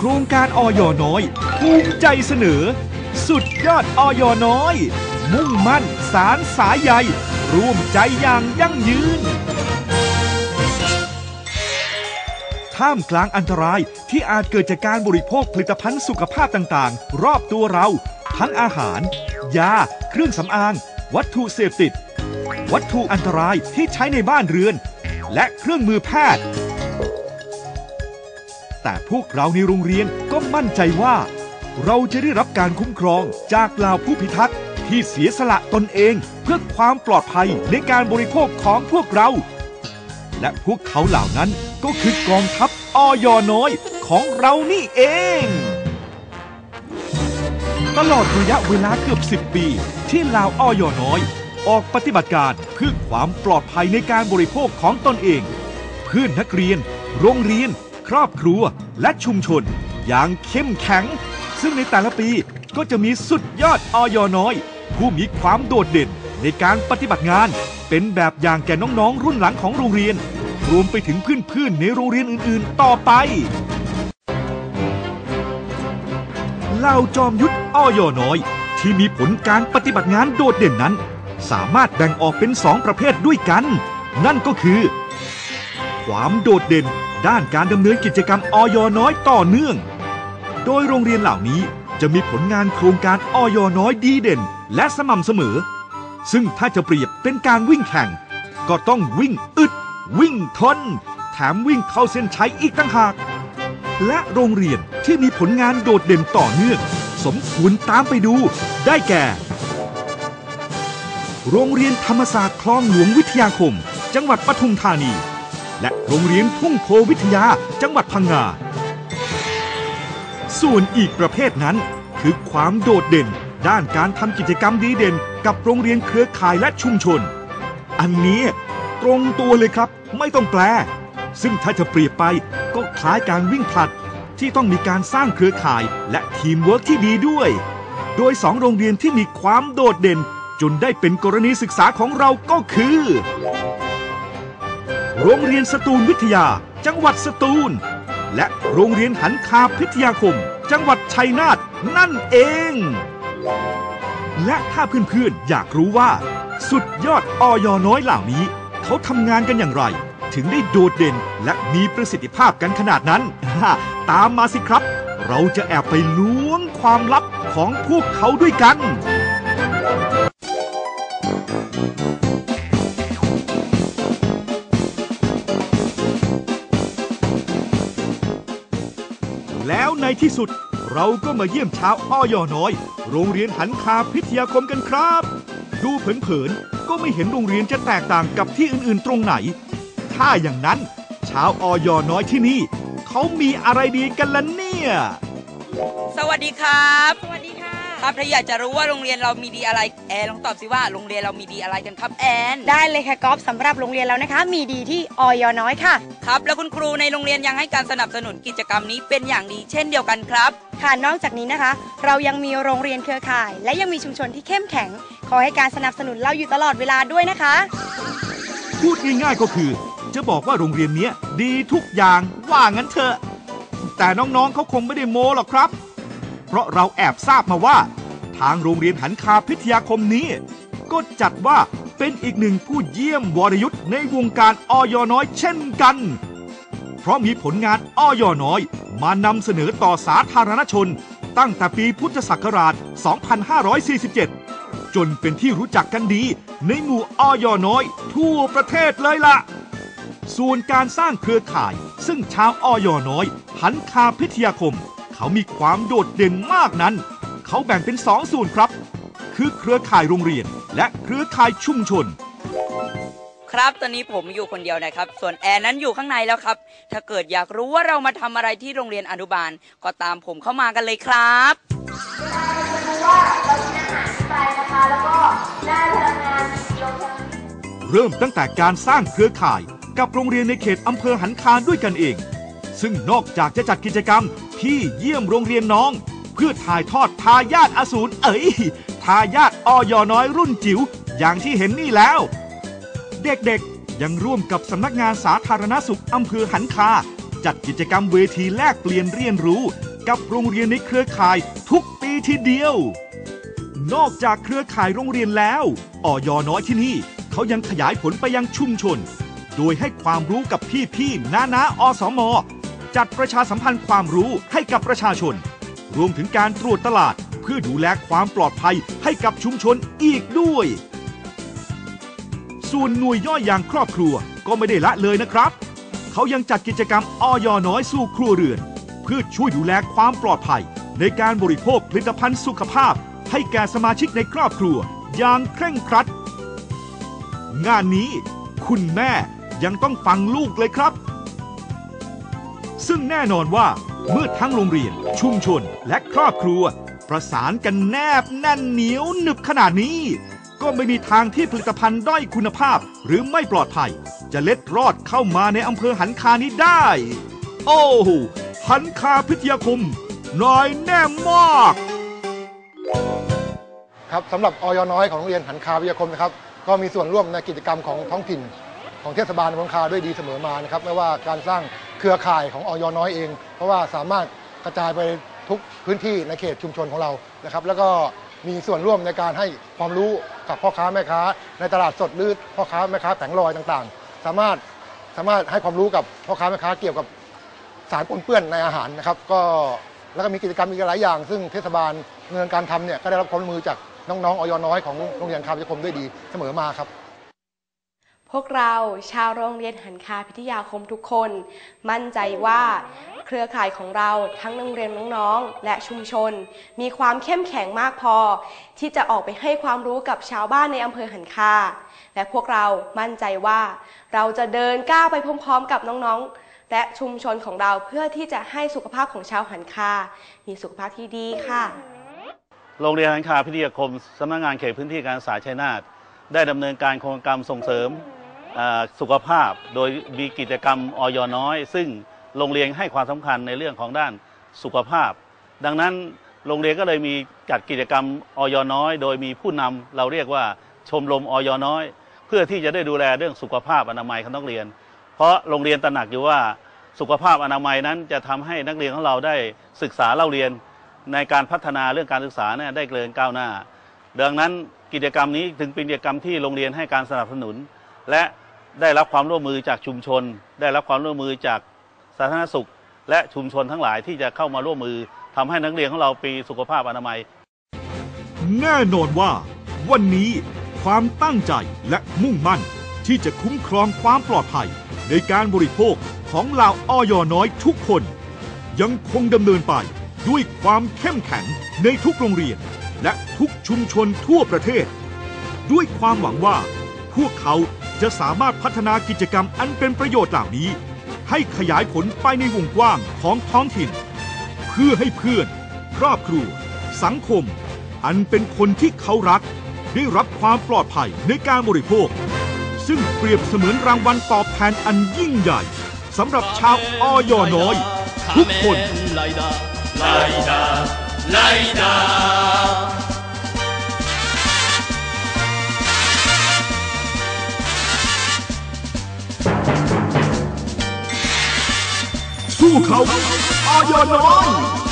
โครงการออยน้อยภูมิใจเสนอ สุดยอดออยน้อย มุ่งมั่นสารสายใยร่วมใจอย่างยั่งยืน ท่ามกลางอันตรายที่อาจเกิดจากการบริโภคผลิตภัณฑ์สุขภาพต่างๆ รอบตัวเรา ทั้งอาหาร ยา เครื่องสำอาง วัตถุเสพติด วัตถุอันตรายที่ใช้ในบ้านเรือน และเครื่องมือแพทย์ แต่พวกเราในโรงเรียนก็มั่นใจว่า เราจะได้รับการคุ้มครองจากเหล่าผู้พิทักษ์ที่เสียสละตนเอง เพื่อความปลอดภัยในการบริโภคของพวกเรา และพวกเขาเหล่านั้นก็คือกองทัพออยน้อยของเรานี่เอง ตลอดระยะเวลาเกือบ 10 ปี ที่ลาวออยน้อย ออกปฏิบัติการเพื่อความปลอดภัยในการบริโภคของตนเอง เพื่อนนักเรียน โรงเรียน ครอบครัวและชุมชน อย่างเข้มแข็ง ซึ่งในแต่ละปีก็จะมีสุดยอดออยน้อย ผู้มีความโดดเด่นในการปฏิบัติงาน เป็นแบบอย่างแก่น้องๆ รุ่นหลังของโรงเรียน รวมไปถึงเพื่อนๆในโรงเรียนอื่นๆ ต่อไปเหล่าจอมยุทธอ้อยน้อย ที่มีผลการปฏิบัติงานโดดเด่นนั้น สามารถแบ่งออกเป็นสองประเภทด้วยกัน นั่นก็คือ ความโดดเด่น ด้านการดำเนินกิจกรรมออยน้อยต่อเนื่อง โดยโรงเรียนเหล่านี้จะมีผลงานโครงการออยน้อยดีเด่น และสม่ำเสมอ ซึ่งถ้าจะเปรียบเป็นการวิ่งแข่ง ก็ต้องวิ่งอึด วิ่งทน แถมวิ่งเข้าเส้นชัยอีกต่างหาก และโรงเรียนที่มีผลงานโดดเด่นต่อเนื่อง สมควรตามไปดู ได้แก่ โรงเรียนธรรมศาสตร์คลองหลวงวิทยาคม จังหวัดปทุมธานี และโรงเรียนทุ่งโพวิทยาจังหวัดพังงา ส่วนอีกประเภทนั้น คือความโดดเด่น ด้านการทำกิจกรรมดีเด่น กับโรงเรียนเครือข่ายและชุมชน อันนี้ตรงตัวเลยครับ ไม่ต้องแปล ซึ่งถ้าจะเปรียบไปก็คล้ายการวิ่งผลัดที่ต้องมีการสร้างเครือข่ายและทีมเวิร์กที่ดีด้วย โดยสองโรงเรียนที่มีความโดดเด่น จนได้เป็นกรณีศึกษาของเราก็คือ โรงเรียนสตูลวิทยา จังหวัดสตูล และโรงเรียนหันคาพิทยาคม จังหวัดชัยนาทนั่นเอง และถ้าเพื่อนๆอยากรู้ว่า สุดยอดออยน้อยเหล่านี้ เขาทำงานกันอย่างไร ถึงได้โดดเด่นและมีประสิทธิภาพกันขนาดนั้น ตามมาสิครับ เราจะแอบไปล้วงความลับของพวกเขาด้วยกัน แล้วในที่สุด เราก็มาเยี่ยมชาวอ้อยน้อย โรงเรียนหันคาพิทยาคมกันครับ ดูเผินๆก็ไม่เห็นโรงเรียนจะแตกต่างกับที่อื่นๆตรงไหน ถ้าอย่างนั้น ชาวอ้อยน้อยที่นี่ เขามีอะไรดีกันล่ะเนี่ย สวัสดีครับ สวัสดี ค่ะครับถ้าอยากจะรู้ว่าโรงเรียนเรามีดีอะไรแอนลองตอบสิว่าโรงเรียนเรามีดีอะไรกันครับแอนได้เลยค่ะก๊อฟสำหรับโรงเรียนเรานะคะ มีดีที่ออยน้อยค่ะ ครับแล้วคุณครูในโรงเรียนยังให้การสนับสนุนกิจกรรมนี้เป็นอย่างดีเช่นเดียวกันครับค่ะนอกจากนี้นะคะ เรายังมีโรงเรียนเครือข่าย และยังมีชุมชนที่เข้มแข็ง ขอให้การสนับสนุนเราอยู่ตลอดเวลาด้วยนะคะ พูดง่ายๆก็คือ จะบอกว่าโรงเรียนเนี้ยดีทุกอย่างว่างั้นเถอะแต่น้องๆเขาคงไม่ได้โม้หรอกครับ เพราะเราแอบทราบมาว่า ทางโรงเรียนหันคาพิทยาคมนี้ ก็จัดว่าเป็นอีกหนึ่งผู้เยี่ยมวรยุทธ์ในวงการออยน้อยเช่นกัน เพราะมีผลงานออยน้อยมานำเสนอต่อสาธารณชน ตั้งแต่ปีพุทธศักราช 2547 จนเป็นที่รู้จักกันดี ในหมู่ออยน้อย ทั่วประเทศเลยล่ะ ส่วนการสร้างเครือข่าย ซึ่งชาวออยน้อยหันคาพิทยาคม เขามีความโดดเด่นมากนั้น เขาแบ่งเป็นสองส่วนครับ คือเครือข่ายโรงเรียน และเครือข่ายชุมชน ครับตอนนี้ผมอยู่คนเดียวนะครับ ส่วนแอนนั้นอยู่ข้างในแล้วครับ ถ้าเกิดอยากรู้ว่าเรามาทำอะไรที่โรงเรียนอนุบาล ก็ตามผมเข้ามากันเลยครับเริ่มตั้งแต่การสร้างเครือข่ายกับโรงเรียนในเขตอำเภอหันคาด้วยกันเอง ซึ่งนอกจากจะจัดกิจกรรม ที่เยี่ยมโรงเรียนน้อง เพื่อถ่ายทอดทายาทอสูรเอ๋ยทายาทออยน้อยรุ่นจิ๋วอย่างที่เห็นนี่แล้ว เด็กๆยังร่วมกับสำนักงานสาธารณสุขอำเภอหันคา จัดกิจกรรมเวทีแลกเปลี่ยนเรียนรู้ กับโรงเรียนในเครือข่ายทุกปีทีเดียว นอกจากเครือข่ายโรงเรียนแล้วออยน้อยที่นี่ เขายังขยายผลไปยังชุมชน โดยให้ความรู้กับพี่ๆน้านาอสม จัดประชาสัมพันธ์ความรู้ให้กับประชาชน รวมถึงการตรวจตลาด เพื่อดูแลความปลอดภัยให้กับชุมชนอีกด้วย ส่วนหน่วยย่อยอย่างครอบครัวก็ไม่ได้ละเลยนะครับ เขายังจัดกิจกรรมออยน้อยสู่ครัวเรือน เพื่อช่วยดูแลความปลอดภัย ในการบริโภคผลิตภัณฑ์สุขภาพ ให้แก่สมาชิกในครอบครัวอย่างเคร่งครัด งานนี้ คุณแม่ยังต้องฟังลูกเลยครับ ซึ่งแน่นอนว่าเมื่อทั้งโรงเรียน ชุมชน และครอบครัว ประสานกันแนบแน่นเหนียวหนึบขนาดนี้ ก็ไม่มีทางที่ผลิตภัณฑ์ด้อยคุณภาพ หรือไม่ปลอดภัย จะเล็ดรอดเข้ามาในอำเภอหันคานี้ได้ โอ้โหหันคาพิทยาคมน้อยแน่มากครับสำหรับออยน้อยของโรงเรียนหันคาวิทยาคมนะครับก็มีส่วนร่วมในกิจกรรมของท้องถิ่น ของเทศบาลเมืองคาด้วยดีเสมอมานะครับไม่ว่าการสร้าง เครือข่ายของออยน้อยเอง เพราะว่าสามารถกระจายไปทุกพื้นที่ในเขตชุมชนของเรานะครับ แล้วก็มีส่วนร่วมในการให้ความรู้กับพ่อค้าแม่ค้า ในตลาดสดหรือพ่อค้าแม่ค้าแผงลอยต่างๆ สามารถสามารถให้ความรู้กับพ่อค้าแม่ค้าเกี่ยวกับสารปนเปื้อนในอาหารนะครับ ก็แล้วก็มีกิจกรรมอีกหลายอย่าง ซึ่งเทศบาลเนินการทำเนี่ยก็ได้รับความร่วมมือจากน้องๆออยน้อยของโรงเรียนคาวิทยาคมด้วยดีเสมอมาครับ พวกเราชาวโรงเรียนหันคาพิทยาคมทุกคน มั่นใจว่าเครือข่ายของเราทั้งโรงเรียนน้องๆและชุมชน มีความเข้มแข็งมากพอ ที่จะออกไปให้ความรู้กับชาวบ้านในอำเภอหันคา และพวกเรามั่นใจว่า เราจะเดินก้าวไปพร้อมๆ กับน้องๆ และชุมชนของเราเพื่อที่จะให้สุขภาพของชาวหันคา มีสุขภาพที่ดีค่ะ โรงเรียนหันคาพิทยาคมสำนักงานเขตพื้นที่การศึกษาชัยนาทได้ดำเนินการโครงการส่งเสริม สุขภาพ โดยมีกิจกรรมออยน้อย ซึ่งโรงเรียนให้ความสำคัญในเรื่องของด้านสุขภาพ ดังนั้นโรงเรียนก็เลยมีจัดกิจกรรมออยน้อย โดยมีผู้นำเราเรียกว่าชมรมออยน้อย เพื่อที่จะได้ดูแลเรื่องสุขภาพอนามัยของนักเรียน เพราะโรงเรียนตระหนักอยู่ว่าสุขภาพอนามัยนั้นจะทำให้นักเรียนของเราได้ศึกษาเล่าเรียน ในการพัฒนาเรื่องการศึกษาเนี่ยได้เจริญก้าวหน้า ดังนั้นกิจกรรมนี้ถึงเป็นกิจกรรมที่โรงเรียนให้การสนับสนุน และได้รับความร่วมมือจากชุมชน ได้รับความร่วมมือจากสาธารณสุข และชุมชนทั้งหลายที่จะเข้ามาร่วมมือทำให้นักเรียนของเราปีสุขภาพอนามัย แน่นอนว่า วันนี้ความตั้งใจและมุ่งมั่นที่จะคุ้มครองความปลอดภัย ในการบริโภคของเหล่าออยน้อยทุกคน ยังคงดำเนินไปด้วยความเข้มแข็งในทุกโรงเรียน และทุกชุมชนทั่วประเทศ ด้วยความหวังว่า พวกเขา จะสามารถพัฒนากิจกรรมอันเป็นประโยชน์เหล่านี้ ให้ขยายผลไปในวงกว้างของท้องถิ่น เพื่อให้เพื่อน ครอบครัว สังคม อันเป็นคนที่เขารัก ได้รับความปลอดภัยในการบริโภค ซึ่งเปรียบเสมือนรางวัลตอบแทนอันยิ่งใหญ่สำหรับชาวออยน้อย ทุกคน เขาออยน้อย